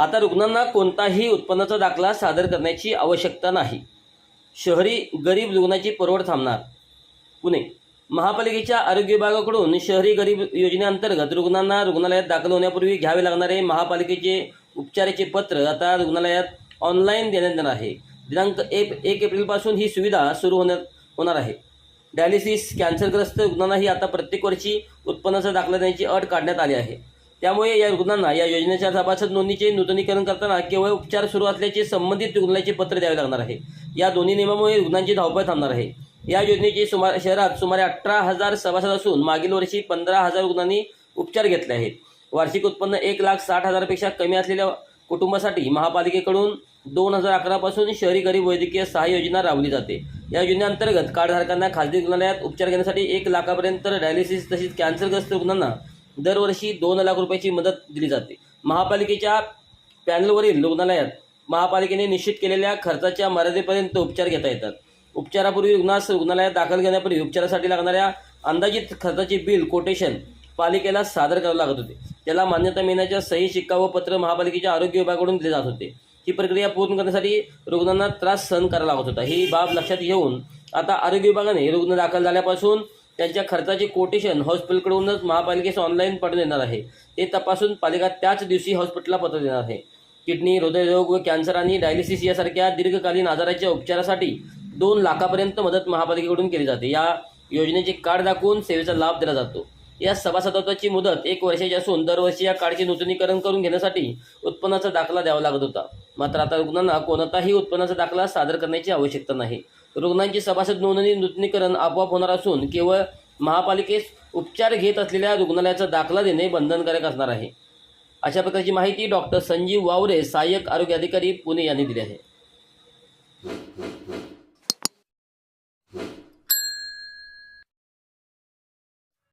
आता रुग्णांना कोणताही उत्पन्नाचा दाखला सादर करण्याची आवश्यकता नाही. शहरी गरीब रुग्णाची परवड थांबणार. पुणे महापालिकेच्या आरोग्य विभागाकडून शहरी गरीब योजनेअंतर्गत रुग्णांना रुग्णालयात दाखल होण्यापूर्वी घ्यावे लागणारे महापालिकेचे उपचाराचे पत्र आता रुग्णालयात ऑनलाईन देण्यात येणार आहे. दिनांक एक एक एप्रिलपासून ही सुविधा सुरू होण्यात होणार आहे. डायलिसिस कॅन्सरग्रस्त रुग्णांनाही आता प्रत्येक वर्षी उत्पन्नाचा दाखला देण्याची अट काढण्यात आली आहे. त्यामुळे या रुग्णांना या योजनेच्या सभासद नोंदणीचे नूतनीकरण करताना केवळ उपचार सुरू असल्याचे संबंधित रुग्णालयाचे पत्र द्यावे लागणार आहे. या दोन्ही नियमामुळे रुग्णांची धावपळ थांबणार आहे. या योजनेचे सुमार शहरात सुमारे अठरा हजार सभासद असून मागील वर्षी पंधरा हजार रुग्णांनी उपचार घेतले आहेत. वार्षिक उत्पन्न एक लाख साठ हजारापेक्षा कमी असलेल्या कुटुंबासाठी महापालिकेकडून दोन हजार अकरापासून शहरी गरीब वैद्यकीय सहाय्य योजना राबवली जाते. या योजनेअंतर्गत कार्डधारकांना खाजगी रुग्णालयात उपचार घेण्यासाठी एक लाखापर्यंत डायलिसिस तसेच कॅन्सरग्रस्त रुग्णांना दरवर्षी दोन लाख रुपयाची मदत दिली जाते. महापालिकेच्या पॅनलवरील रुग्णालयात महापालिकेने निश्चित केलेल्या खर्चाच्या मर्यादेपर्यंत उपचार घेता येतात. उपचारापूर्वी रुग्णास रुग्णालयात दाखल घेण्यापूर्वी उपचारासाठी लागणाऱ्या अंदाजित खर्चाचे बिल कोटेशन पालिकेला सादर करावे लागत होते. त्याला मान्यता मिळण्याच्या सही शिक्का व पत्र महापालिकेच्या आरोग्य विभागाकडून दिले जात होते. ही प्रक्रिया पूर्ण करण्यासाठी रुग्णांना त्रास सहन करावा लागत होता. ही बाब लक्षात घेऊन आता आरोग्य विभागाने रुग्ण दाखल झाल्यापासून त्यांच्या खर्चाचे कोटेशन हॉस्पिटलकडूनच महापालिकेस ऑनलाईन पत्र देणार आहे. ते तपासून पालिका त्याच दिवशी हॉस्पिटलला पत्र देणार आहे. किडनी हृदयरोग व कॅन्सर आणि डायलिसिस यासारख्या दीर्घकालीन आजाराच्या उपचारासाठी दोन लाखापर्यंत मदत महापालिकेकडून केली जाते. या योजनेचे कार्ड दाखवून सेवेचा लाभ दिला जातो. या सभासदत्वाची मुदत एक वर्षाची असून दरवर्षी या कार्डचे नूतनीकरण करून घेण्यासाठी उत्पन्नाचा दाखला द्यावा लागत होता. मात्र आता रुग्णांना कोणताही उत्पन्नाचा दाखला सादर करण्याची आवश्यकता नाही. रुग्णांची सभासद नोंदणी नूतनीकरण आपोआप होणार असून केवळ महापालिकेस उपचार घेत असलेल्या रुग्णालयाचा दाखला देणे बंधनकारक असणार आहे. अशा प्रकारची माहिती डॉक्टर संजीव वावरे सहाय्यक आरोग्य अधिकारी पुणे यांनी दिली आहे.